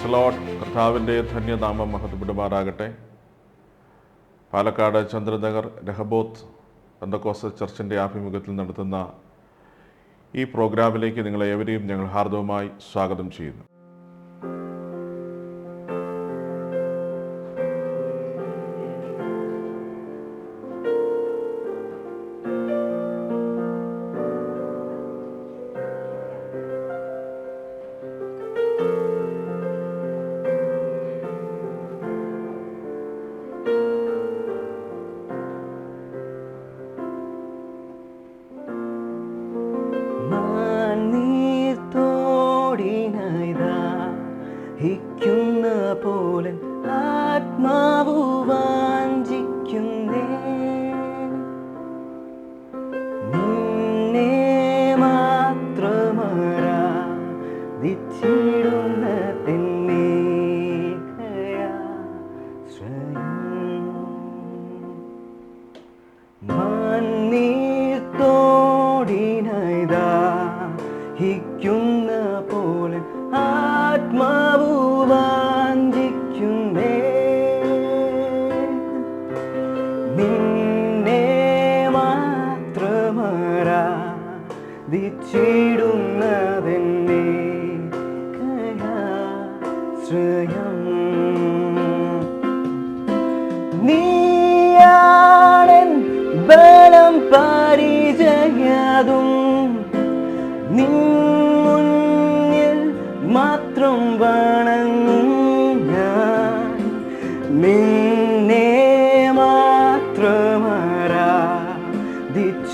പ്രൈസലോട്ട് കർത്താവിന്റെ ധന്യനാമം മഹത്വപ്പെടുമാറാകട്ടെ. പാലക്കാട് ചന്ദ്രനഗർ രഹബോത്ത് ബന്ധക്കോസ് ചർച്ചിന്റെ ആഭിമുഖ്യത്തിൽ നടത്തുന്ന ഈ പ്രോഗ്രാമിലേക്ക് നിങ്ങളെ ഏവരെയും ഞങ്ങൾ ഹാർദവമായി സ്വാഗതം ചെയ്യുന്നു.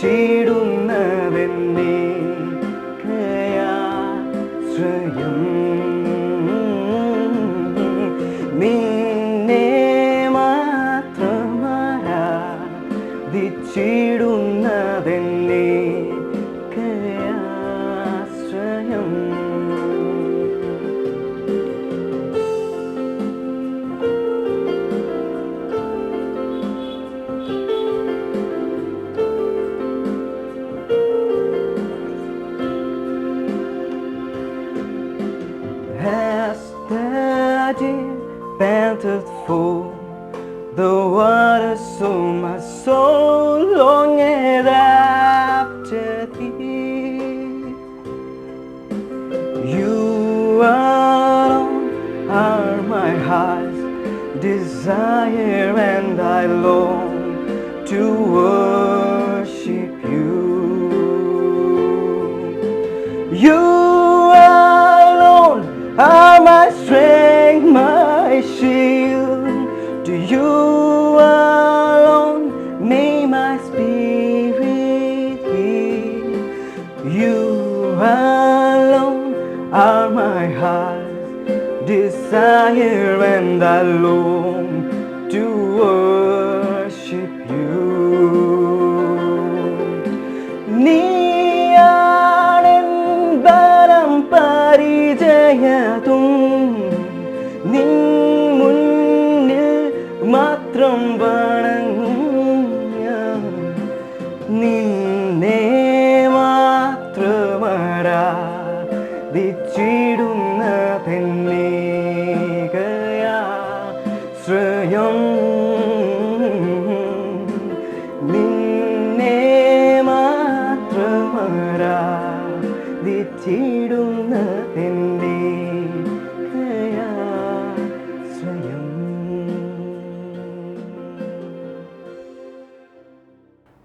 she water, so my soul longeth after thee. You alone are my heart's desire, and I long to worship here and alone to work.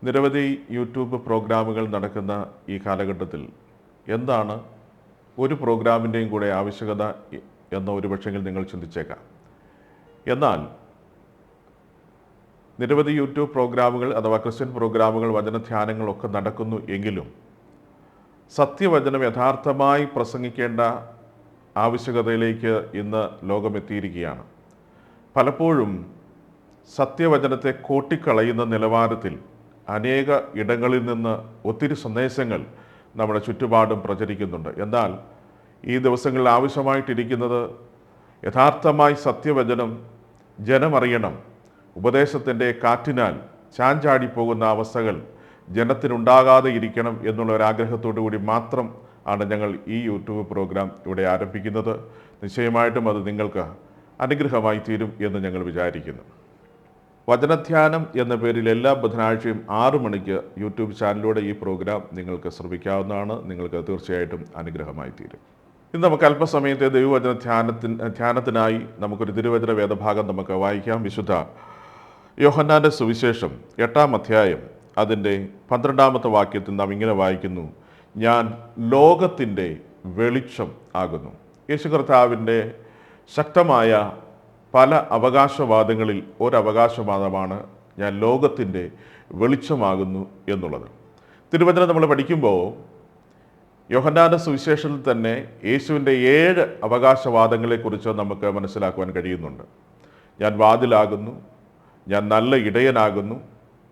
നിരവധി യൂട്യൂബ് പ്രോഗ്രാമുകൾ നടക്കുന്ന ഈ കാലഘട്ടത്തിൽ എന്താണ് ഒരു പ്രോഗ്രാമിന്റെയും കൂടെ ആവശ്യകത എന്ന ഒരു ഒരുപക്ഷെങ്കിൽ നിങ്ങൾ ചിന്തിച്ചേക്കാം. എന്നാൽ നിരവധി യൂട്യൂബ് പ്രോഗ്രാമുകൾ അഥവാ ക്രിസ്ത്യൻ പ്രോഗ്രാമുകൾ വചനധ്യാനങ്ങളൊക്കെ നടക്കുന്നു എങ്കിലും സത്യവചനം യഥാർത്ഥമായി പ്രസംഗിക്കേണ്ട ആവശ്യകതയിലേക്ക് ഇന്ന് ലോകമെത്തിയിരിക്കുകയാണ്. പലപ്പോഴും സത്യവചനത്തെ കോട്ടിക്കളയുന്ന നിലവാരത്തിൽ അനേക ഇടങ്ങളിൽ നിന്ന് ഒത്തിരി സന്ദേശങ്ങൾ നമ്മുടെ ചുറ്റുപാടും പ്രചരിക്കുന്നുണ്ട്. എന്നാൽ ഈ ദിവസങ്ങളിൽ ആവശ്യമായിട്ടിരിക്കുന്നത് യഥാർത്ഥമായി സത്യവചനം ജനമറിയണം ഉപദേശത്തിന്റെ കാറ്റിനാൽ ചാഞ്ചാടിപ്പോകുന്ന അവസ്ഥകൾ ജനത്തിനുണ്ടാകാതെ ഇരിക്കണം എന്നുള്ള ഒരാഗ്രഹത്തോടു കൂടി മാത്രം ആണ് ഞങ്ങൾ ഈ യൂട്യൂബ് പ്രോഗ്രാം ഇവിടെ ആരംഭിക്കുന്നത്. നിശ്ചയമായിട്ടും അത് നിങ്ങൾക്ക് അനുഗ്രഹമായി തീരും എന്ന് ഞങ്ങൾ വിചാരിക്കുന്നു. വചനധ്യാനം എന്ന പേരിൽ എല്ലാ ബുധനാഴ്ചയും ആറ് മണിക്ക് യൂട്യൂബ് ചാനലിലൂടെ ഈ പ്രോഗ്രാം നിങ്ങൾക്ക് ശ്രമിക്കാവുന്നതാണ് നിങ്ങൾക്ക് തീർച്ചയായിട്ടും അനുഗ്രഹമായി തീരും. ഇന്ന് നമുക്ക് അല്പസമയത്തെ ദൈവവചന ധ്യാനത്തിന് ധ്യാനത്തിനായി നമുക്കൊരു തിരുവചന വേദഭാഗം നമുക്ക് വായിക്കാം. വിശുദ്ധ യോഹന്നാന്റെ സുവിശേഷം എട്ടാം അധ്യായം അതിന്റെ പന്ത്രണ്ടാമത്തെ വാക്യത്തിൽ നാം ഇങ്ങനെ വായിക്കുന്നു. ഞാൻ ലോകത്തിന്റെ വെളിച്ചം ആകുന്നു. യേശു കർത്താവിന്റെ ശക്തമായ പല അവകാശവാദങ്ങളിൽ ഒരവകാശവാദമാണ് ഞാൻ ലോകത്തിന്റെ വെളിച്ചമാകുന്നു എന്നുള്ളത്. തിരുവചനം നമ്മൾ പഠിക്കുമ്പോൾ യോഹന്നാന്റെ സുവിശേഷത്തിൽ തന്നെ യേശുവിന്റെ ഏഴ് അവകാശവാദങ്ങളെക്കുറിച്ച് നമുക്ക് മനസ്സിലാക്കുവാൻ കഴിയുന്നുണ്ട്. ഞാൻ വാതിലാകുന്നു ഞാൻ നല്ല ഇടയനാകുന്നു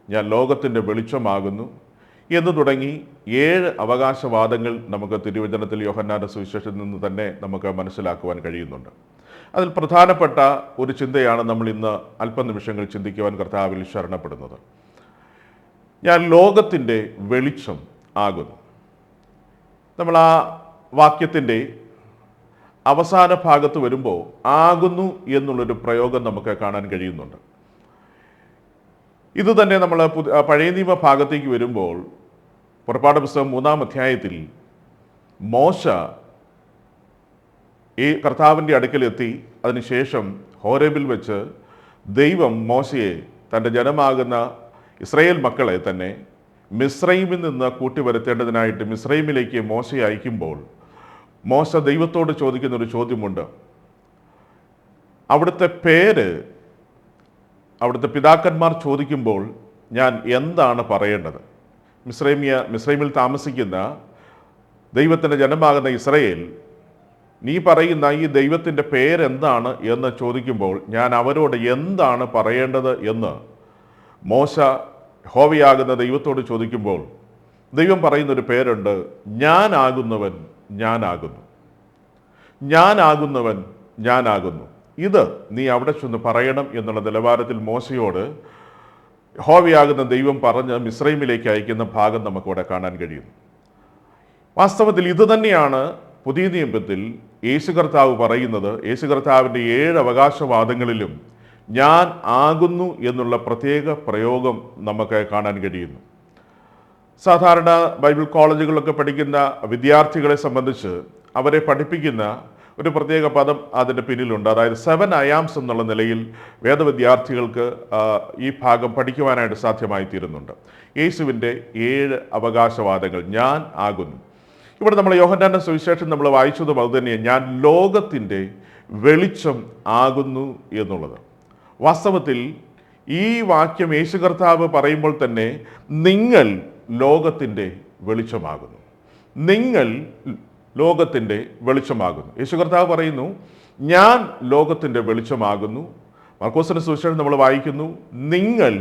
ഞാൻ ലോകത്തിന്റെ വെളിച്ചമാകുന്നു എന്ന് തുടങ്ങി ഏഴ് അവകാശവാദങ്ങൾ നമുക്ക് തിരുവചനത്തിൽ യോഹന്നാന സുവിശേഷത്തിൽ നിന്ന് തന്നെ നമുക്ക് മനസ്സിലാക്കുവാൻ കഴിയുന്നുണ്ട്. അതിൽ പ്രധാനപ്പെട്ട ഒരു ചിന്തയാണ് നമ്മൾ ഇന്ന് അല്പനിമിഷങ്ങൾ ചിന്തിക്കുവാൻ കർത്താവിൽ ശരണപ്പെടുന്നത്. ഞാൻ ലോകത്തിന്റെ വെളിച്ചം ആകുന്നു. നമ്മൾ ആ വാക്യത്തിന്റെ അവസാന ഭാഗത്ത് വരുമ്പോൾ ആകുന്നു എന്നുള്ളൊരു പ്രയോഗം നമുക്ക് കാണാൻ കഴിയുന്നുണ്ട്. ഇത് തന്നെ നമ്മൾ പഴയ നിയമ ഭാഗത്തേക്ക് വരുമ്പോൾ പുറപ്പാട് പുസ്തകം മൂന്നാം അധ്യായത്തിൽ മോശ ഈ കർത്താവിന്റെ അടുക്കലെത്തി. അതിനുശേഷം ഹോരബിൽ വെച്ച് ദൈവം മോശയെ തന്റെ ജനമാകുന്ന ഇസ്രയേൽ മക്കളെ തന്നെ മിസ്രൈമിൽ നിന്ന് കൂട്ടിവരുത്തേണ്ടതിനായിട്ട് മിസ്രൈമിലേക്ക് മോശയെ അയക്കുമ്പോൾ മോശ ദൈവത്തോട് ചോദിക്കുന്ന ഒരു ചോദ്യമുണ്ട്. അവിടുത്തെ പേര് അവിടുത്തെ പിതാക്കന്മാർ ചോദിക്കുമ്പോൾ ഞാൻ എന്താണ് പറയേണ്ടത്? മിസ്രൈമിയ മിസ്രൈമിൽ താമസിക്കുന്ന ദൈവത്തിന്റെ ജനമാകുന്ന ഇസ്രയേൽ നീ പറയുന്ന ഈ ദൈവത്തിന്റെ പേരെന്താണ് എന്ന് ചോദിക്കുമ്പോൾ ഞാൻ അവരോട് എന്താണ് പറയേണ്ടത് എന്ന് മോശ ഹോവിയാകുന്ന ദൈവത്തോട് ചോദിക്കുമ്പോൾ ദൈവം പറയുന്നൊരു പേരുണ്ട് ഞാനാകുന്നവൻ ഞാനാകുന്നു. ഞാനാകുന്നവൻ ഞാനാകുന്നു. ഇത് നീ അവിടെ ചെന്ന് പറയണം എന്നുള്ള നിലവാരത്തിൽ മോശയോട് ഹോവിയാകുന്ന ദൈവം പറഞ്ഞ് മിശ്രൈമിലേക്ക് അയക്കുന്ന ഭാഗം നമുക്കിവിടെ കാണാൻ കഴിയും വാസ്തവത്തിൽ ഇത് തന്നെയാണ് പുതിയ നിയമത്തിൽ യേശു കർത്താവ് പറയുന്നത് യേശു കർത്താവിന്റെ ഏഴ് അവകാശവാദങ്ങളിലും ഞാൻ ആകുന്നു എന്നുള്ള പ്രത്യേക പ്രയോഗം നമുക്ക് കാണാൻ കഴിയുന്നു. സാധാരണ ബൈബിൾ കോളേജുകളിലൊക്കെ പഠിക്കുന്ന വിദ്യാർത്ഥികളെ സംബന്ധിച്ച് അവരെ പഠിപ്പിക്കുന്ന ഒരു പ്രത്യേക പദം അതിന്റെ പിന്നിലുണ്ട്. അതായത് സെവൻ അയാംസ് എന്നുള്ള നിലയിൽ വേദവിദ്യാർത്ഥികൾക്ക് ഈ ഭാഗം പഠിക്കുവാനായിട്ട് സാധ്യമായി തീരുന്നുണ്ട് യേശുവിന്റെ ഏഴ് അവകാശവാദങ്ങൾ ഞാൻ ആകുന്നു. ഇവിടെ നമ്മൾ യോഹന്നാന്റെ സുവിശേഷം നമ്മൾ വായിച്ചതും അതുതന്നെയാണ് ഞാൻ ലോകത്തിന്റെ വെളിച്ചം ആകുന്നു എന്നുള്ളത്. വാസ്തവത്തിൽ ഈ വാക്യം യേശു കർത്താവ് പറയുമ്പോൾ തന്നെ നിങ്ങൾ ലോകത്തിന്റെ വെളിച്ചമാകുന്നു. നിങ്ങൾ ലോകത്തിന്റെ വെളിച്ചമാകുന്നു. യേശു കർത്താവ് പറയുന്നു ഞാൻ ലോകത്തിന്റെ വെളിച്ചമാകുന്നു മർക്കോസിന്റെ സുവിശേഷം നമ്മൾ വായിക്കുന്നു നിങ്ങൾ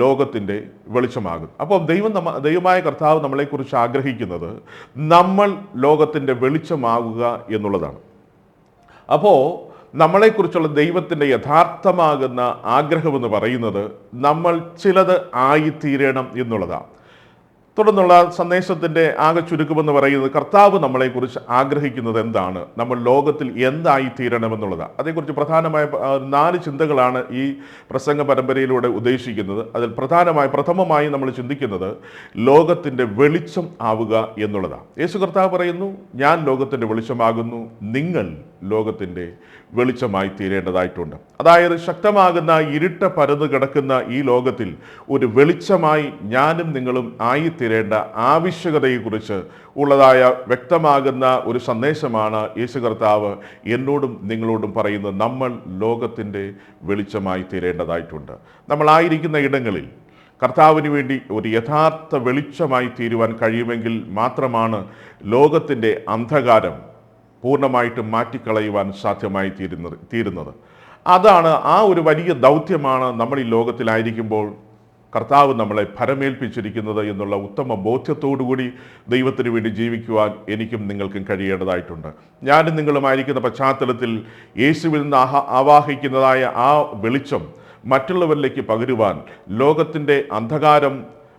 ലോകത്തിന്റെ വെളിച്ചമാകും അപ്പോൾ ദൈവം നമ്മ ദൈവമായ കർത്താവ് നമ്മളെക്കുറിച്ച് ആഗ്രഹിക്കുന്നത് നമ്മൾ ലോകത്തിന്റെ വെളിച്ചമാകുക എന്നുള്ളതാണ്. അപ്പോൾ നമ്മളെക്കുറിച്ചുള്ള ദൈവത്തിന്റെ യഥാർത്ഥമാകുന്ന ആഗ്രഹമെന്ന് പറയുന്നത് നമ്മൾ ചിലത് ആയിത്തീരണം എന്നുള്ളതാണ്. തുടർന്നുള്ള സന്ദേശത്തിന്റെ ആകെ ചുരുക്കമെന്ന് പറയുന്നത് കർത്താവ് നമ്മളെക്കുറിച്ച് ആഗ്രഹിക്കുന്നത് എന്താണ്? നമ്മൾ ലോകത്തിൽ എന്തായി തീരണമെന്നുള്ളതാണ് അതേക്കുറിച്ച് പ്രധാനമായ നാല് ചിന്തകളാണ് ഈ പ്രസംഗ പരമ്പരയിലൂടെ ഉദ്ദേശിക്കുന്നത്. അതിൽ പ്രധാനമായി പ്രഥമമായി നമ്മൾ ചിന്തിക്കുന്നത് ലോകത്തിന്റെ വെളിച്ചം ആവുക എന്നുള്ളതാണ്. യേശു കർത്താവ് പറയുന്നു ഞാൻ ലോകത്തിന്റെ വെളിച്ചമാകുന്നു നിങ്ങൾ ലോകത്തിന്റെ വെളിച്ചമായി തീരേണ്ടതായിട്ടുണ്ട്. അതായത് ശക്തമാകുന്ന ഇരുട്ട പരന്നു കിടക്കുന്ന ഈ ലോകത്തിൽ ഒരു വെളിച്ചമായി ഞാനും നിങ്ങളും ആയിത്തീരേണ്ട ആവശ്യകതയെക്കുറിച്ച് ഉള്ളതായ വ്യക്തമാകുന്ന ഒരു സന്ദേശമാണ് യേശു കർത്താവ് എന്നോടും നിങ്ങളോടും പറയുന്നത്. നമ്മൾ ലോകത്തിന്റെ വെളിച്ചമായി തീരേണ്ടതായിട്ടുണ്ട്. നമ്മളായിരിക്കുന്ന ഇടങ്ങളിൽ കർത്താവിന് വേണ്ടി ഒരു യഥാർത്ഥ വെളിച്ചമായി തീരുവാൻ കഴിയുമെങ്കിൽ മാത്രമാണ് ലോകത്തിന്റെ അന്ധകാരം പൂർണമായിട്ടും മാറ്റിക്കളയുവാൻ സാധ്യമായി തീരുന്നത് തീരുന്നത്. അതാണ് ആ ഒരു വലിയ ദൗത്യമാണ് നമ്മൾ ഈ ലോകത്തിലായിരിക്കുമ്പോൾ കർത്താവ് നമ്മളെ ഫരമേൽപ്പിച്ചിരിക്കുന്നത് എന്നുള്ള ഉത്തമ ബോധ്യത്തോടുകൂടി ദൈവത്തിന് വേണ്ടി ജീവിക്കുവാൻ എനിക്കും നിങ്ങൾക്കും കഴിയേണ്ടതായിട്ടുണ്ട്. ഞാനും നിങ്ങളുമായിരിക്കുന്ന പശ്ചാത്തലത്തിൽ യേശുവിൽ നിന്ന് ആഹ ആവാഹിക്കുന്നതായ ആ വെളിച്ചം മറ്റുള്ളവരിലേക്ക് പകരുവാൻ ലോകത്തിന്റെ അന്ധകാരം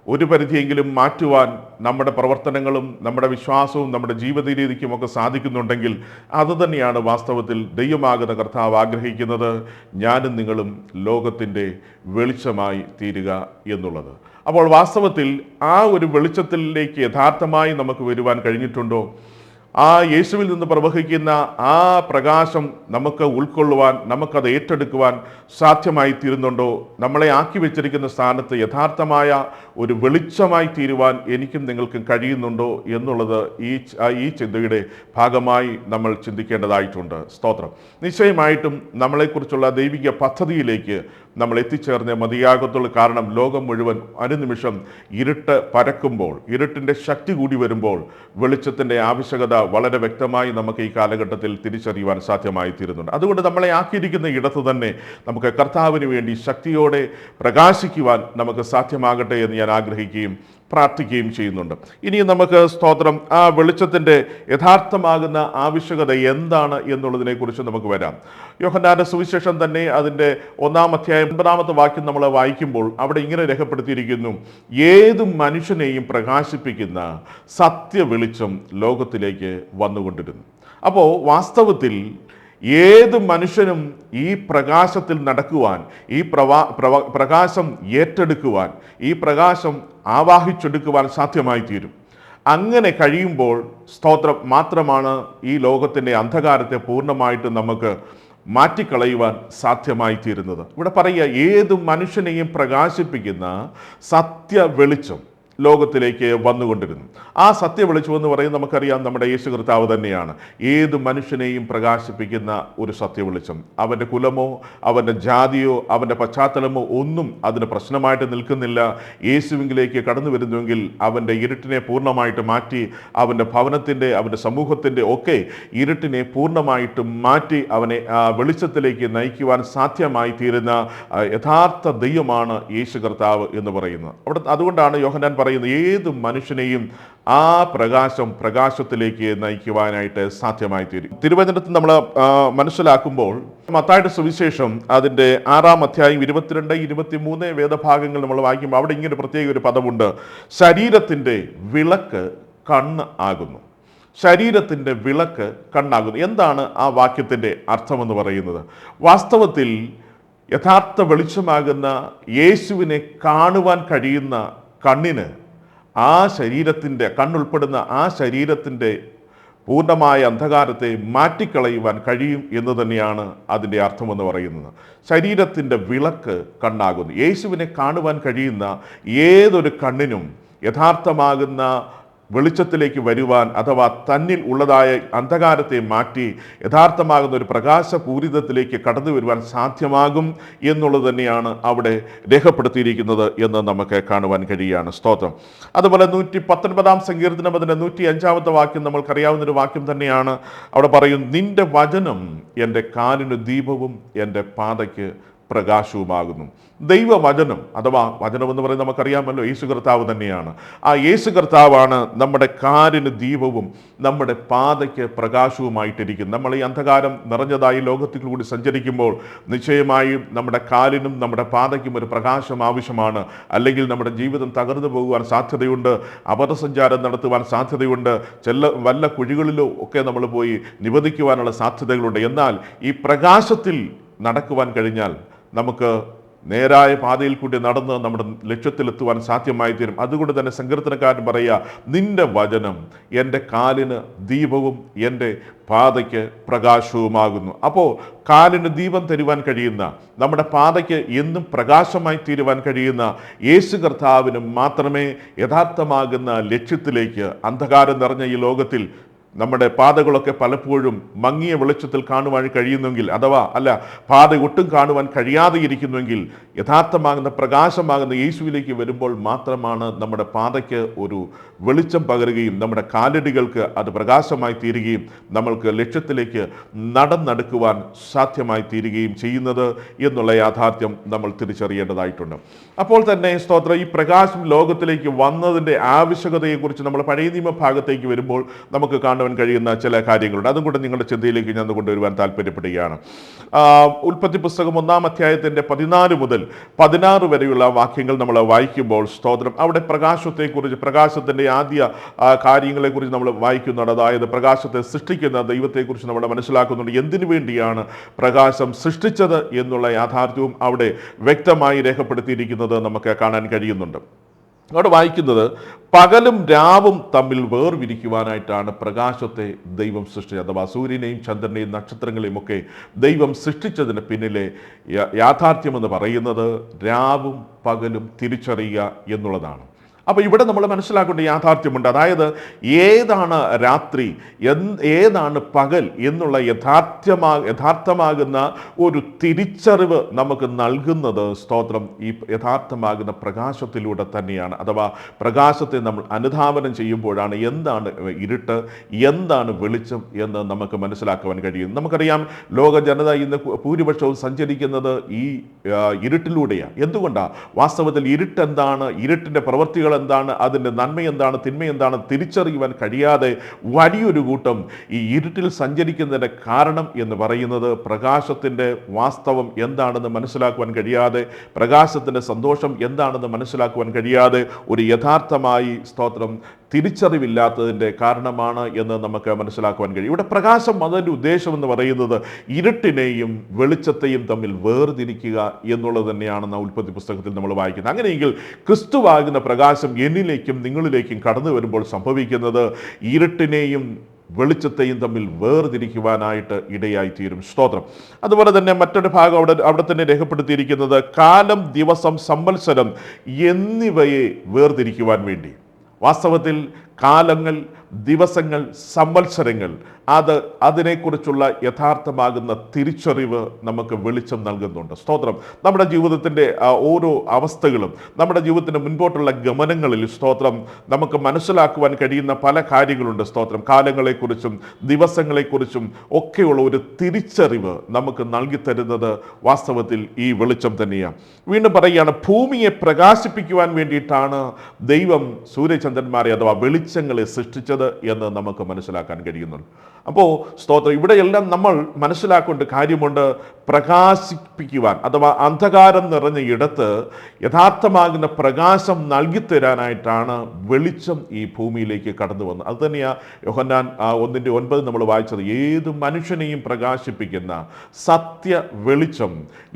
ഒരു പരിധിയെങ്കിലും മാറ്റുവാൻ നമ്മുടെ പ്രവർത്തനങ്ങളും നമ്മുടെ വിശ്വാസവും നമ്മുടെ ജീവിത രീതിക്കും ഒക്കെ സാധിക്കുന്നുണ്ടെങ്കിൽ അതുതന്നെയാണ് വാസ്തവത്തിൽ ദൈവമാകുന്ന കർത്താവ് ആഗ്രഹിക്കുന്നത്. ഞാനും നിങ്ങളും ലോകത്തിന്റെ വെളിച്ചമായി തീരുക എന്നുള്ളത്. അപ്പോൾ വാസ്തവത്തിൽ ആ ഒരു വെളിച്ചത്തിലേക്ക് യഥാർത്ഥമായി നമുക്ക് വരുവാൻ കഴിഞ്ഞിട്ടുണ്ടോ? ആ യേശുവിൽ നിന്ന് പ്രവഹിക്കുന്ന ആ പ്രകാശം നമുക്ക് ഉൾക്കൊള്ളുവാൻ നമുക്കത് ഏറ്റെടുക്കുവാൻ സാധ്യമായി തീരുന്നുണ്ടോ? നമ്മളെ ആക്കി വെച്ചിരിക്കുന്ന സ്ഥാനത്ത് യഥാർത്ഥമായ ഒരു വെളിച്ചമായി തീരുവാൻ എനിക്കും നിങ്ങൾക്കും കഴിയുന്നുണ്ടോ എന്നുള്ളത് ഈ ഈ ചിന്തയുടെ ഭാഗമായി നമ്മൾ ചിന്തിക്കേണ്ടതായിട്ടുണ്ട്. സ്തോത്രം. നിശ്ചയമായിട്ടും നമ്മളെക്കുറിച്ചുള്ള ദൈവിക പദ്ധതിയിലേക്ക് നമ്മൾ എത്തിച്ചേർന്നേ മതിയാകത്തുള്ളൂ. കാരണം ലോകം മുഴുവൻ അനുനിമിഷം ഇരുട്ട് പരക്കുമ്പോൾ ഇരുട്ടിന്റെ ശക്തി കൂടി വരുമ്പോൾ വെളിച്ചത്തിന്റെ ആവശ്യകത വളരെ വ്യക്തമായി നമുക്ക് ഈ കാലഘട്ടത്തിൽ തിരിച്ചറിയുവാൻ സാധ്യമായി തീരുന്നുണ്ട് അതുകൊണ്ട് നമ്മളെ ആക്കിയിരിക്കുന്ന ഇടത്ത് തന്നെ നമുക്ക് കർത്താവിന് വേണ്ടി ശക്തിയോടെ പ്രകാശിക്കുവാൻ നമുക്ക് സാധ്യമാകട്ടെ എന്ന് ഞാൻ ആഗ്രഹിക്കുകയും പ്രാർത്ഥിക്കുകയും ചെയ്യുന്നുണ്ട്. ഇനി നമുക്ക് സ്തോത്രം ആ വെളിച്ചത്തിന്റെ യഥാർത്ഥമാകുന്ന ആവശ്യകത എന്താണ് എന്നുള്ളതിനെക്കുറിച്ച് നമുക്ക് വരാം. യോഹന്നാന്റെ സുവിശേഷം തന്നെ അതിന്റെ ഒന്നാം അധ്യായം ഒൻപതാമത്തെ വാക്യം നമ്മൾ വായിക്കുമ്പോൾ അവിടെ ഇങ്ങനെ രേഖപ്പെടുത്തിയിരിക്കുന്നു. ഏത് മനുഷ്യനെയും പ്രകാശിപ്പിക്കുന്ന സത്യ വെളിച്ചം ലോകത്തിലേക്ക് വന്നുകൊണ്ടിരുന്നു. അപ്പോൾ വാസ്തവത്തിൽ ഏത് മനുഷ്യനും ഈ പ്രകാശത്തിൽ നടക്കുവാൻ ഈ പ്രവാ പ്രകാശം ഏറ്റെടുക്കുവാൻ ഈ പ്രകാശം ആവാഹിച്ചെടുക്കുവാൻ സാധ്യമായി തീരും അങ്ങനെ കഴിയുമ്പോൾ സ്തോത്രം മാത്രമാണ് ഈ ലോകത്തിന്റെ അന്ധകാരത്തെ പൂർണമായിട്ട് നമുക്ക് മാറ്റിക്കളയുവാൻ സാധ്യമായി തീരുന്നത് ഇവിടെ പറയുക ഏത് മനുഷ്യനെയും പ്രകാശിപ്പിക്കുന്ന സത്യ വെളിച്ചം ലോകത്തിലേക്ക് വന്നുകൊണ്ടിരുന്നു. ആ സത്യ വെളിച്ചം എന്ന് പറയുന്നത് നമുക്കറിയാം നമ്മുടെ യേശു കർത്താവ് തന്നെയാണ്. ഏത് മനുഷ്യനെയും പ്രകാശിപ്പിക്കുന്ന ഒരു സത്യ വെളിച്ചം. അവന്റെ കുലമോ അവന്റെ ജാതിയോ അവന്റെ പശ്ചാത്തലമോ ഒന്നും അതിന് പ്രശ്നമായിട്ട് നിൽക്കുന്നില്ല. യേശുവിങ്കിലേക്ക് കടന്നു വരുന്നുവെങ്കിൽ അവന്റെ ഇരുട്ടിനെ പൂർണമായിട്ട് മാറ്റി അവന്റെ ഭവനത്തിന്റെ അവന്റെ സമൂഹത്തിന്റെ ഒക്കെ ഇരുട്ടിനെ പൂർണമായിട്ട് മാറ്റി അവനെ വെളിച്ചത്തിലേക്ക് നയിക്കുവാൻ സാധ്യമായി തീരുന്ന യഥാർത്ഥ ദൈവമാണ് യേശു കർത്താവ് എന്ന് പറയുന്നത്. അവിടെ അതുകൊണ്ടാണ് യോഹനാൻ പറയുന്നത് ഏത് മനുഷ്യനെയും ആ പ്രകാശം പ്രകാശത്തിലേക്ക് നയിക്കുവാനായിട്ട് സാധ്യമായി തീരും തിരുവചനത്തിൽ നമ്മൾ മനസ്സിലാക്കുമ്പോൾ മത്തായുടെ സുവിശേഷം അതിന്റെ ആറാം അധ്യായം ഇരുപത്തിരണ്ട് ഇരുപത്തിമൂന്ന് വേദഭാഗങ്ങൾ നമ്മൾ വായിക്കുമ്പോൾ അവിടെ ഇങ്ങനെ പ്രത്യേക ഒരു പദമുണ്ട്. ശരീരത്തിന്റെ വിളക്ക് കണ്ണ് ആകുന്നു. ശരീരത്തിന്റെ വിളക്ക് കണ്ണാകുന്നു. എന്താണ് ആ വാക്യത്തിന്റെ അർത്ഥമെന്ന് പറയുന്നത്? വാസ്തവത്തിൽ യഥാർത്ഥ വെളിച്ചമാകുന്ന യേശുവിനെ കാണുവാൻ കഴിയുന്ന കണ്ണിന് ആ ശരീരത്തിന്റെ കണ്ണുൾപ്പെടുന്ന ആ ശരീരത്തിന്റെ പൂർണമായ അന്ധകാരത്തെ മാറ്റിക്കളയുവാൻ കഴിയും എന്ന് തന്നെയാണ് അതിന്റെ അർത്ഥമെന്ന് പറയുന്നത്. ശരീരത്തിന്റെ വിളക്ക് കണ്ണാകുന്നു. യേശുവിനെ കാണുവാൻ കഴിയുന്ന ഏതൊരു കണ്ണിനും യഥാർത്ഥമാകുന്ന വെളിച്ചത്തിലേക്ക് വരുവാൻ അഥവാ തന്നിൽ ഉള്ളതായ അന്ധകാരത്തെ മാറ്റി യഥാർത്ഥമാകുന്ന ഒരു പ്രകാശപൂരിതത്തിലേക്ക് കടന്നു വരുവാൻ സാധ്യമാകും എന്നുള്ളത് തന്നെയാണ് അവിടെ രേഖപ്പെടുത്തിയിരിക്കുന്നത് എന്ന് നമുക്ക് കാണുവാൻ കഴിയുകയാണ് സ്തോത്രം. അതുപോലെ നൂറ്റി പത്തൊൻപതാം സങ്കീർത്തനം അതിന്റെ നൂറ്റി അഞ്ചാമത്തെ വാക്യം നമ്മൾക്കറിയാവുന്ന ഒരു വാക്യം തന്നെയാണ്. അവിടെ പറയും നിന്റെ വചനം എന്റെ കാലിന് ദീപവും എന്റെ പാതയ്ക്ക് പ്രകാശവുമാകുന്നു. ദൈവവചനം അഥവാ വചനം എന്ന് പറയുന്നത് നമുക്കറിയാമല്ലോ യേശു കർത്താവ് തന്നെയാണ്. ആ യേശു കർത്താവാണ് നമ്മുടെ കാലിന് ദീപവും നമ്മുടെ പാതയ്ക്ക് പ്രകാശവുമായിട്ടിരിക്കും നമ്മൾ ഈ അന്ധകാരം നിറഞ്ഞതായി ലോകത്തിൽ കൂടി സഞ്ചരിക്കുമ്പോൾ നിശ്ചയമായും നമ്മുടെ കാലിനും നമ്മുടെ പാതയ്ക്കും ഒരു പ്രകാശം ആവശ്യമാണ്. അല്ലെങ്കിൽ നമ്മുടെ ജീവിതം തകർന്നു പോകുവാൻ സാധ്യതയുണ്ട് അപഥസഞ്ചാരം നടത്തുവാൻ സാധ്യതയുണ്ട് ചെല്ല വല്ല കുഴികളിലോ ഒക്കെ നമ്മൾ പോയി നിവദിക്കുവാനുള്ള സാധ്യതകളുണ്ട്. എന്നാൽ ഈ പ്രകാശത്തിൽ നടക്കുവാൻ കഴിഞ്ഞാൽ നമുക്ക് നേരായ പാതയിൽ കൂടി നടന്ന് നമ്മുടെ ലക്ഷ്യത്തിലെത്തുവാൻ സാധ്യമായി തീരും അതുകൊണ്ട് തന്നെ സങ്കീർത്തനക്കാരൻ പറയുക നിന്റെ വചനം എന്റെ കാലിന് ദീപവും എന്റെ പാതയ്ക്ക് പ്രകാശവുമാകുന്നു. അപ്പോൾ കാലിന് ദീപം തരുവാൻ കഴിയുന്ന നമ്മുടെ പാതയ്ക്ക് എന്നും പ്രകാശമായി തീരുവാൻ കഴിയുന്ന യേശു കർത്താവിനും മാത്രമേ യഥാർത്ഥമാകുന്ന ലക്ഷ്യത്തിലേക്ക് അന്ധകാരം നിറഞ്ഞ ഈ ലോകത്തിൽ നമ്മുടെ പാതകളൊക്കെ പലപ്പോഴും മങ്ങിയ വെളിച്ചത്തിൽ കാണുവാൻ കഴിയുന്നെങ്കിൽ അഥവാ അല്ല പാത ഒട്ടും കാണുവാൻ കഴിയാതെ ഇരിക്കുന്നുവെങ്കിൽ യഥാർത്ഥമാകുന്ന പ്രകാശമാകുന്ന യേശുവിലേക്ക് വരുമ്പോൾ മാത്രമാണ് നമ്മുടെ പാതയ്ക്ക് ഒരു വെളിച്ചം പകരുകയും നമ്മുടെ കാലടികൾക്ക് അത് പ്രകാശമായി തീരുകയും നമ്മൾക്ക് ലക്ഷ്യത്തിലേക്ക് നടന്നെടുക്കുവാൻ സാധ്യമായി തീരുകയും ചെയ്യുന്നത് എന്നുള്ള യാഥാർത്ഥ്യം നമ്മൾ തിരിച്ചറിയേണ്ടതായിട്ടുണ്ട്. അപ്പോൾ തന്നെ സ്തോത്രം ഈ പ്രകാശം ലോകത്തിലേക്ക് വന്നതിന്റെ ആവശ്യകതയെക്കുറിച്ച് നമ്മൾ പഴയ നിയമ ഭാഗത്തേക്ക് വരുമ്പോൾ നമുക്ക് കാണുവാൻ കഴിയുന്ന ചില കാര്യങ്ങളുണ്ട്. അതും കൂടെ നിങ്ങളുടെ ചിന്തയിലേക്ക് ഞാൻ കൊണ്ടുവരുവാൻ താല്പര്യപ്പെടുകയാണ്. ഉൽപ്പത്തി പുസ്തകം ഒന്നാം അധ്യായത്തിന്റെ പതിനാല് മുതൽ പതിനാറ് വരെയുള്ള വാക്യങ്ങൾ നമ്മൾ വായിക്കുമ്പോൾ സ്തോത്രം അവിടെ പ്രകാശത്തെക്കുറിച്ച് പ്രകാശത്തിന്റെ ആദ്യ കാര്യങ്ങളെക്കുറിച്ച് നമ്മൾ വായിക്കുന്നുണ്ട് അതായത് പ്രകാശത്തെ സൃഷ്ടിക്കുന്ന ദൈവത്തെക്കുറിച്ച് നമ്മൾ മനസ്സിലാക്കുന്നുണ്ട്. എന്തിനു വേണ്ടിയാണ് പ്രകാശം സൃഷ്ടിച്ചത് എന്നുള്ള യാഥാർത്ഥ്യവും അവിടെ വ്യക്തമായി രേഖപ്പെടുത്തിയിരിക്കുന്നത് നമുക്ക് കാണാൻ കഴിയുന്നുണ്ട്. അവിടെ വായിക്കുന്നത് പകലും രാവും തമ്മിൽ വേർവിരിക്കുവാനായിട്ടാണ് പ്രകാശത്തെ ദൈവം സൃഷ്ടിച്ചത് അഥവാ സൂര്യനെയും ചന്ദ്രനെയും നക്ഷത്രങ്ങളെയും ഒക്കെ ദൈവം സൃഷ്ടിച്ചതിന് പിന്നിലെ യാഥാർത്ഥ്യമെന്ന് പറയുന്നത് രാവും പകലും തിരിച്ചറിയുക എന്നുള്ളതാണ്. അപ്പോൾ ഇവിടെ നമ്മൾ മനസ്സിലാക്കേണ്ട യാഥാർത്ഥ്യമുണ്ട്. അതായത് ഏതാണ് രാത്രി ഏതാണ് പകൽ എന്നുള്ള യഥാർത്ഥമാ യഥാർത്ഥമാകുന്ന ഒരു തിരിച്ചറിവ് നമുക്ക് നൽകുന്നത് സ്തോത്രം ഈ യഥാർത്ഥമാകുന്ന പ്രകാശത്തിലൂടെ തന്നെയാണ്. അഥവാ പ്രകാശത്തെ നമ്മൾ അനുധാവനം ചെയ്യുമ്പോഴാണ് എന്താണ് ഇരുട്ട് എന്താണ് വെളിച്ചം എന്ന് നമുക്ക് മനസ്സിലാക്കുവാൻ കഴിയും നമുക്കറിയാം ലോക ജനത ഇന്ന് ഭൂരിപക്ഷവും സഞ്ചരിക്കുന്നത് ഈ ഇരുട്ടിലൂടെയാണ്. എന്തുകൊണ്ടാണ് വാസ്തവത്തിൽ ഇരുട്ടെന്താണ്? ഇരുട്ടിന്റെ പ്രവൃത്തികൾ എന്താണ് അതിന്റെ നന്മ എന്താണ് തിന്മ എന്താണ് തിരിച്ചറിയുവാൻ കഴിയാതെ വലിയൊരു കൂട്ടം ഈ ഇരുട്ടിൽ സഞ്ചരിക്കുന്നതിന്റെ കാരണം എന്ന് പറയുന്നത് പ്രകാശത്തിന്റെ വാസ്തവം എന്താണെന്ന് മനസ്സിലാക്കുവാൻ കഴിയാതെ പ്രകാശത്തിന്റെ സന്തോഷം എന്താണെന്ന് മനസ്സിലാക്കുവാൻ കഴിയാതെ ഒരു യഥാർത്ഥമായി സ്തോത്രം തിരിച്ചറിവില്ലാത്തതിന്റെ കാരണമാണ് എന്ന് നമുക്ക് മനസ്സിലാക്കുവാൻ കഴിയും. ഇവിടെ പ്രകാശം അതിന്റെ ഉദ്ദേശം എന്ന് പറയുന്നത് ഇരുട്ടിനെയും വെളിച്ചത്തെയും തമ്മിൽ വേർതിരിക്കുക എന്നുള്ളത് തന്നെയാണ് നാം ഉൽപ്പത്തി പുസ്തകത്തിൽ നമ്മൾ വായിക്കുന്നത് അങ്ങനെയെങ്കിൽ ക്രിസ്തുവാകുന്ന പ്രകാശം എന്നിലേക്കും നിങ്ങളിലേക്കും കടന്നു വരുമ്പോൾ സംഭവിക്കുന്നത് ഇരുട്ടിനെയും വെളിച്ചത്തെയും തമ്മിൽ വേർതിരിക്കുവാനായിട്ട് ഇടയായി തീരും സ്തോത്രം. അതുപോലെ തന്നെ മറ്റൊരു ഭാഗം അവിടെ അവിടെ തന്നെ രേഖപ്പെടുത്തിയിരിക്കുന്നത് കാലം ദിവസം സംവത്സരം എന്നിവയെ വേർതിരിക്കുവാൻ വേണ്ടി. വാസ്തവത്തിൽ കാലങ്ങൾ ദിവസങ്ങൾ സംവത്സരങ്ങൾ അത് അതിനെക്കുറിച്ചുള്ള യഥാർത്ഥമാകുന്ന തിരിച്ചറിവ് നമുക്ക് വെളിച്ചം നൽകുന്നുണ്ട്. സ്തോത്രം. നമ്മുടെ ജീവിതത്തിന്റെ ഓരോ അവസ്ഥകളും നമ്മുടെ ജീവിതത്തിന്റെ മുൻപോട്ടുള്ള ഗമനങ്ങളിൽ സ്തോത്രം നമുക്ക് മനസ്സിലാക്കുവാൻ കഴിയുന്ന പല കാര്യങ്ങളുണ്ട് സ്തോത്രം. കാലങ്ങളെക്കുറിച്ചും ദിവസങ്ങളെക്കുറിച്ചും ഒക്കെയുള്ള ഒരു തിരിച്ചറിവ് നമുക്ക് നൽകി തരുന്നത് വാസ്തവത്തിൽ ഈ വെളിച്ചം തന്നെയാണ്. വീണ്ടും പറയുകയാണ് ഭൂമിയെ പ്രകാശിപ്പിക്കുവാൻ വേണ്ടിയിട്ടാണ് ദൈവം സൂര്യചന്ദ്രന്മാരെ അഥവാ വെളിച്ചങ്ങളെ സൃഷ്ടിച്ചത്. എന്ന് നമുക്ക് മനസ്സിലാക്കാൻ കഴിയുന്നുണ്ട്. അപ്പോൾ സ്തോത്രം ഇവിടെയെല്ലാം നമ്മൾ മനസ്സിലാക്കേണ്ട കാര്യമുണ്ട് പ്രകാശിപ്പിക്കുവാൻ അഥവാ അന്ധകാരം നിറഞ്ഞ ഇടത്ത് യഥാർത്ഥമാകുന്ന പ്രകാശം നൽകിത്തരാനായിട്ടാണ് വെളിച്ചം ഈ ഭൂമിയിലേക്ക് കടന്നു വന്നത്. അത് തന്നെയാണ് യോഹന്നാൻ ഒന്നിന്റെ ഒൻപത് നമ്മൾ വായിച്ചത് ഏത് മനുഷ്യനെയും പ്രകാശിപ്പിക്കുന്ന സത്യ വെളിച്ചം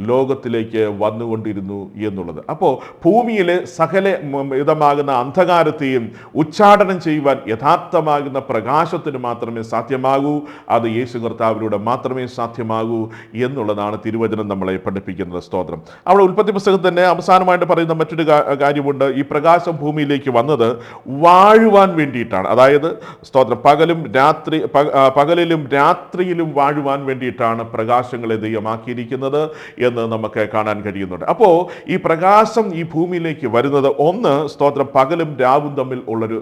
ലോകത്തിലേക്ക് വന്നുകൊണ്ടിരുന്നു എന്നുള്ളത്. അപ്പോൾ ഭൂമിയിലെ സകല ഇതമാകുന്ന അന്ധകാരത്തെയും ഉച്ചാടനം ചെയ്യുവാൻ യഥാർത്ഥമാകുന്ന പ്രകാശത്തിന് മാത്രമേ സാധ്യമാകൂ അത് യേശു കർത്താവിലൂടെ മാത്രമേ സാധ്യമാകൂ എന്നുള്ളതാണ് തിരുവചനം നമ്മളെ പഠിപ്പിക്കുന്നത്. സ്തോത്രം. അവിടെ ഉൽപ്പത്തി പുസ്തകത്തിൽ തന്നെ അവസാനമായിട്ട് പറയുന്ന മറ്റൊരു കാര്യമുണ്ട്. ഈ പ്രകാശം ഭൂമിയിലേക്ക് വന്നത് വാഴുവാൻ വേണ്ടിയിട്ടാണ്. അതായത് സ്തോത്രം പകലും രാത്രി പകലിലും രാത്രിയിലും വാഴുവാൻ വേണ്ടിയിട്ടാണ് പ്രകാശങ്ങളെ ദൈവമാക്കിയിരിക്കുന്നത് എന്ന് നമുക്ക് കാണാൻ കഴിയുന്നുണ്ട്. അപ്പോൾ ഈ പ്രകാശം ഈ ഭൂമിയിലേക്ക് വരുന്നത് ഒന്ന് സ്തോത്രം പകലും രാവും തമ്മിൽ ഉള്ളൊരു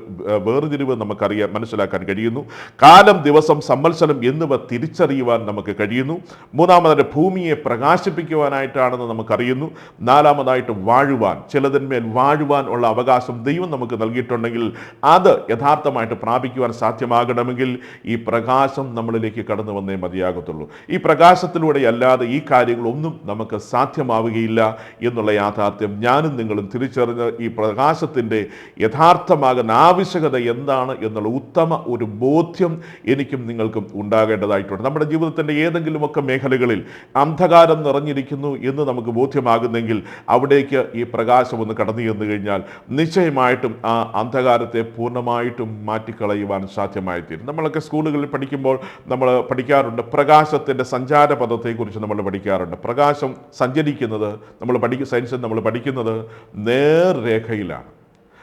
വേർതിരിവ് വേർതിരിവ് നമുക്കറിയാൻ മനസ്സിലാക്കാൻ കഴിയുന്നു. കാലം ദിവസം സമ്മത്സരം എന്നിവ തിരിച്ചറിയുവാൻ നമുക്ക് കഴിയുന്നു. മൂന്നാമതായിട്ട് ഭൂമിയെ പ്രകാശിപ്പിക്കുവാനായിട്ടാണെന്ന് നമുക്കറിയുന്നു. നാലാമതായിട്ട് വാഴുവാൻ ചിലതിന്മേൽ വാഴുവാൻ ഉള്ള അവകാശം ദൈവം നമുക്ക് നൽകിയിട്ടുണ്ടെങ്കിൽ അത് യഥാർത്ഥമായിട്ട് പ്രാപിക്കുവാൻ സാധ്യമാകണമെങ്കിൽ ഈ പ്രകാശം നമ്മളിലേക്ക് കടന്നു വന്നേ മതിയാകത്തുള്ളൂ. ഈ പ്രകാശത്തിലൂടെ അല്ലാതെ ഈ കാര്യങ്ങളൊന്നും നമുക്ക് സാധ്യമാവുകയില്ല എന്നുള്ള യാഥാർത്ഥ്യം ഞാനും നിങ്ങളും തിരിച്ചറിഞ്ഞ് ഈ പ്രകാശത്തിന്റെ യഥാർത്ഥമാകുന്ന ആവശ്യകത എന്താണ് എന്നുള്ള ഉത്തമ ഒരു ബോധ്യം എനിക്കും നിങ്ങൾക്കും ഉണ്ടാകേണ്ടതായിട്ടുണ്ട്. നമ്മുടെ ജീവിതത്തിന്റെ ഏതെങ്കിലുമൊക്കെ മേഖലകളിൽ അന്ധകാരം നിറഞ്ഞിരിക്കുന്നു എന്ന് നമുക്ക് ബോധ്യമാകുന്നെങ്കിൽ അവിടേക്ക് ഈ പ്രകാശം ഒന്ന് കടന്നു ചെന്നു കഴിഞ്ഞാൽ നിശ്ചയമായിട്ടും ആ അന്ധകാരത്തെ പൂർണമായിട്ടും മാറ്റിക്കളയുവാൻ സാധ്യമായി തീരും നമ്മളൊക്കെ സ്കൂളുകളിൽ പഠിക്കുമ്പോൾ നമ്മൾ പഠിക്കാറുണ്ട് പ്രകാശത്തിന്റെ സഞ്ചാര പദത്തെക്കുറിച്ച് നമ്മൾ പഠിക്കാറുണ്ട്. പ്രകാശം സഞ്ചരിക്കുന്നത് നമ്മൾ പഠിക്കും സയൻസിൽ നമ്മൾ പഠിക്കുന്നത് നേർരേഖയിലാണ്.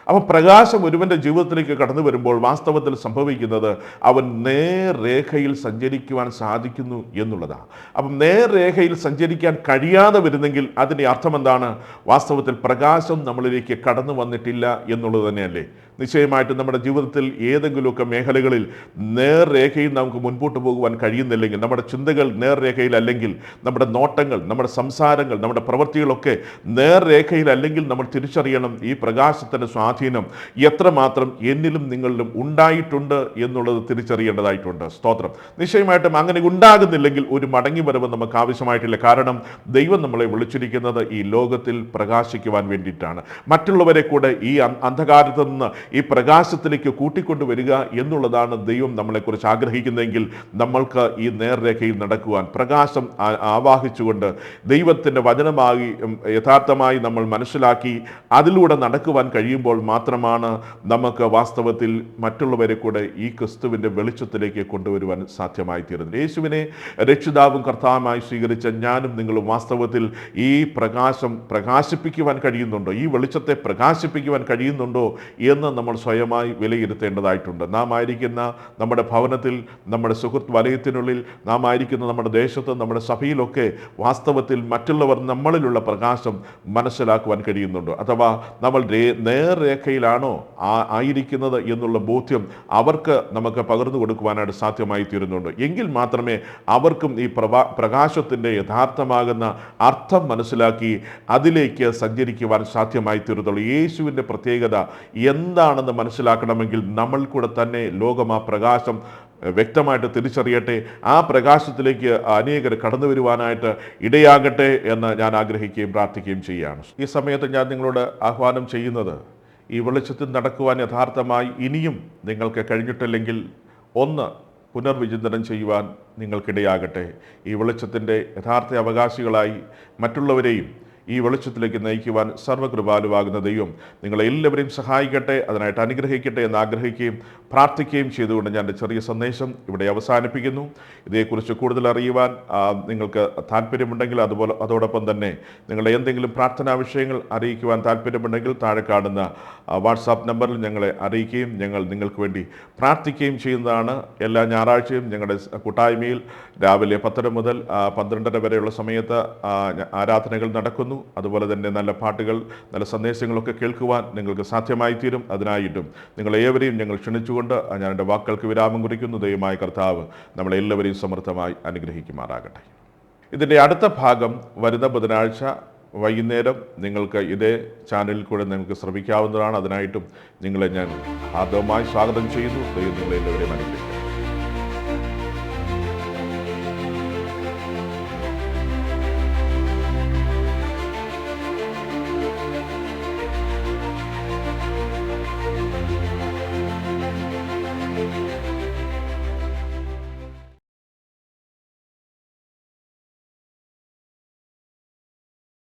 അപ്പോൾ പ്രകാശം ഒരുവന്റെ ജീവിതത്തിലേക്ക് കടന്നു വരുമ്പോൾ വാസ്തവത്തിൽ സംഭവിക്കുന്നത് അവൻ നേർരേഖയിൽ സഞ്ചരിക്കുവാൻ സാധിക്കുന്നു എന്നുള്ളതാണ്. അപ്പം നേർരേഖയിൽ സഞ്ചരിക്കാൻ കഴിയാതെ വരുന്നെങ്കിൽ അതിന്റെ അർത്ഥം എന്താണ് വാസ്തവത്തിൽ പ്രകാശം നമ്മളിലേക്ക് കടന്നു വന്നിട്ടില്ല എന്നുള്ളത് തന്നെയല്ലേ? നിശ്ചയമായിട്ടും നമ്മുടെ ജീവിതത്തിൽ ഏതെങ്കിലുമൊക്കെ മേഖലകളിൽ നേർരേഖയിൽ നമുക്ക് മുൻപോട്ട് പോകുവാൻ കഴിയുന്നില്ലെങ്കിൽ നമ്മുടെ ചിന്തകൾ നേർരേഖയിലല്ലെങ്കിൽ നമ്മുടെ നോട്ടങ്ങൾ നമ്മുടെ സംസാരങ്ങൾ നമ്മുടെ പ്രവൃത്തികളൊക്കെ നേർരേഖയിലല്ലെങ്കിൽ നമ്മൾ തിരിച്ചറിയണം ഈ പ്രകാശത്തിന്റെ സ്വാധീനം എത്രമാത്രം എന്നിലും നിങ്ങളിലും ഉണ്ടായിട്ടുണ്ട് എന്നുള്ളത് തിരിച്ചറിയേണ്ടതായിട്ടുണ്ട്. സ്തോത്രം. നിശ്ചയമായിട്ടും അങ്ങനെ ഉണ്ടാകുന്നില്ലെങ്കിൽ ഒരു മടങ്ങി വരവ് നമുക്ക് ആവശ്യമായിട്ടില്ല. കാരണം ദൈവം നമ്മളെ വിളിച്ചിരിക്കുന്നത് ഈ ലോകത്തിൽ പ്രകാശിക്കുവാൻ വേണ്ടിയിട്ടാണ്. മറ്റുള്ളവരെ കൂടെ ഈ അന്ധകാരത്തിൽ നിന്ന് ഈ പ്രകാശത്തിലേക്ക് കൂട്ടിക്കൊണ്ടുവരിക എന്നുള്ളതാണ് ദൈവം നമ്മളെക്കുറിച്ച് ആഗ്രഹിക്കുന്നതെങ്കിൽ നമ്മൾക്ക് ഈ നേർരേഖയിൽ നടക്കുവാൻ പ്രകാശം ആവാഹിച്ചുകൊണ്ട് ദൈവത്തിന്റെ വചനമായി യഥാർത്ഥമായി നമ്മൾ മനസ്സിലാക്കി അതിലൂടെ നടക്കുവാൻ കഴിയുമ്പോൾ മാത്രമാണ് നമുക്ക് വാസ്തവത്തിൽ മറ്റുള്ളവരെ കൂടെ ഈ ക്രിസ്തുവിന്റെ വെളിച്ചത്തിലേക്ക് കൊണ്ടുവരുവാൻ സാധ്യമായി തീരുന്നത്. യേശുവിനെ രക്ഷിതാവും കർത്താവുമായി സ്വീകരിച്ച ഞാനും നിങ്ങളും വാസ്തവത്തിൽ ഈ പ്രകാശം പ്രകാശിപ്പിക്കുവാൻ കഴിയുന്നുണ്ടോ? ഈ വെളിച്ചത്തെ പ്രകാശിപ്പിക്കുവാൻ കഴിയുന്നുണ്ടോ എന്ന് നമ്മൾ സ്വയമായി വിലയിരുത്തേണ്ടതായിട്ടുണ്ട്. നാം ആയിരിക്കുന്ന നമ്മുടെ ഭവനത്തിൽ നമ്മുടെ സുഹൃത്ത് വലയത്തിനുള്ളിൽ നാം ആയിരിക്കുന്ന നമ്മുടെ ദേശത്ത് നമ്മുടെ സഭയിലൊക്കെ വാസ്തവത്തിൽ മറ്റുള്ളവർ നമ്മളിലുള്ള പ്രകാശം മനസ്സിലാക്കുവാൻ കഴിയുന്നുണ്ടോ. അഥവാ നമ്മൾ നേർരേഖയിലാണോ ആയിരിക്കുന്നത് എന്നുള്ള ബോധ്യം അവർക്ക് നമുക്ക് പകർന്നു കൊടുക്കുവാനായിട്ട് സാധ്യമായി തീരുന്നുണ്ട്. എങ്കിൽ മാത്രമേ അവർക്കും ഈ പ്രഭാ പ്രകാശത്തിന്റെ യഥാർത്ഥമാകുന്ന അർത്ഥം മനസ്സിലാക്കി അതിലേക്ക് സഞ്ചരിക്കുവാൻ സാധ്യമായി തീരുന്നുള്ളൂ യേശുവിന്റെ പ്രത്യേകത എന്താണെന്ന് മനസ്സിലാക്കണമെങ്കിൽ നമ്മൾ കൂടെ തന്നെ ലോകം ആ പ്രകാശം വ്യക്തമായിട്ട് തിരിച്ചറിയട്ടെ. ആ പ്രകാശത്തിലേക്ക് അനേകർ കടന്നു വരുവാനായിട്ട് ഇടയാകട്ടെ എന്ന് ഞാൻ ആഗ്രഹിക്കുകയും പ്രാർത്ഥിക്കുകയും ചെയ്യുകയാണ്. ഈ സമയത്ത് ഞാൻ നിങ്ങളോട് ആഹ്വാനം ചെയ്യുന്നത് ഈ വെളിച്ചത്തിൽ നടക്കുവാൻ യഥാർത്ഥമായി ഇനിയും നിങ്ങൾക്ക് കഴിഞ്ഞിട്ടില്ലെങ്കിൽ ഒന്ന് പുനർവിചിന്തനം ചെയ്യുവാൻ നിങ്ങൾക്കിടയാകട്ടെ. ഈ വെളിച്ചത്തിന്റെ യഥാർത്ഥ അവകാശികളായി മറ്റുള്ളവരെയും ഈ വെളിച്ചത്തിലേക്ക് നയിക്കുവാൻ സർവകൃപാലുവാകുന്ന ദൈവം നിങ്ങളെ എല്ലാവരെയും സഹായിക്കട്ടെ അതിനായിട്ട് അനുഗ്രഹിക്കട്ടെ എന്ന് ആഗ്രഹിക്കുകയും പ്രാർത്ഥിക്കുകയും ചെയ്തുകൊണ്ട് ഞാൻ എന്റെ ചെറിയ സന്ദേശം ഇവിടെ അവസാനിപ്പിക്കുന്നു. ഇതേക്കുറിച്ച് കൂടുതൽ അറിയുവാൻ നിങ്ങൾക്ക് താല്പര്യമുണ്ടെങ്കിൽ അതുപോലെ അതോടൊപ്പം തന്നെ നിങ്ങളുടെ എന്തെങ്കിലും പ്രാർത്ഥനാ വിഷയങ്ങൾ അറിയിക്കുവാൻ താല്പര്യമുണ്ടെങ്കിൽ താഴെ കാണുന്ന വാട്സാപ്പ് നമ്പറിൽ ഞങ്ങളെ അറിയിക്കുകയും ഞങ്ങൾ നിങ്ങൾക്ക് വേണ്ടി പ്രാർത്ഥിക്കുകയും ചെയ്യുന്നതാണ്. എല്ലാ ഞായറാഴ്ചയും ഞങ്ങളുടെ കൂട്ടായ്മയിൽ രാവിലെ പത്തര മുതൽ പന്ത്രണ്ടര വരെയുള്ള സമയത്ത് ആരാധനകൾ നടക്കുന്നു. അതുപോലെ തന്നെ നല്ല പാട്ടുകൾ നല്ല സന്ദേശങ്ങളൊക്കെ കേൾക്കുവാൻ നിങ്ങൾക്ക് സാധ്യമായി തീരും അതിനായിട്ടും നിങ്ങളേവരെയും ഞങ്ങൾ ക്ഷണിച്ചുകൊണ്ട് ഞാൻ എന്റെ വാക്കുകൾക്ക് വിരാമം കുറിക്കുന്നു. ദൈവമായ കർത്താവ് നമ്മളെല്ലാവരെയും സമൃദ്ധമായി അനുഗ്രഹിക്കുമാറാകട്ടെ. ഇതിന്റെ അടുത്ത ഭാഗം വരുന്ന ബുധനാഴ്ച വൈകുന്നേരം നിങ്ങൾക്ക് ഇതേ ചാനലിൽ കൂടെ നിങ്ങൾക്ക് ശ്രമിക്കാവുന്നതാണ്. അതിനായിട്ടും നിങ്ങളെ ഞാൻ ആദ്യമായി സ്വാഗതം ചെയ്യുന്നു. ദൈവം നിങ്ങളെ എല്ലാവരെയും അനുഗ്രഹിക്കും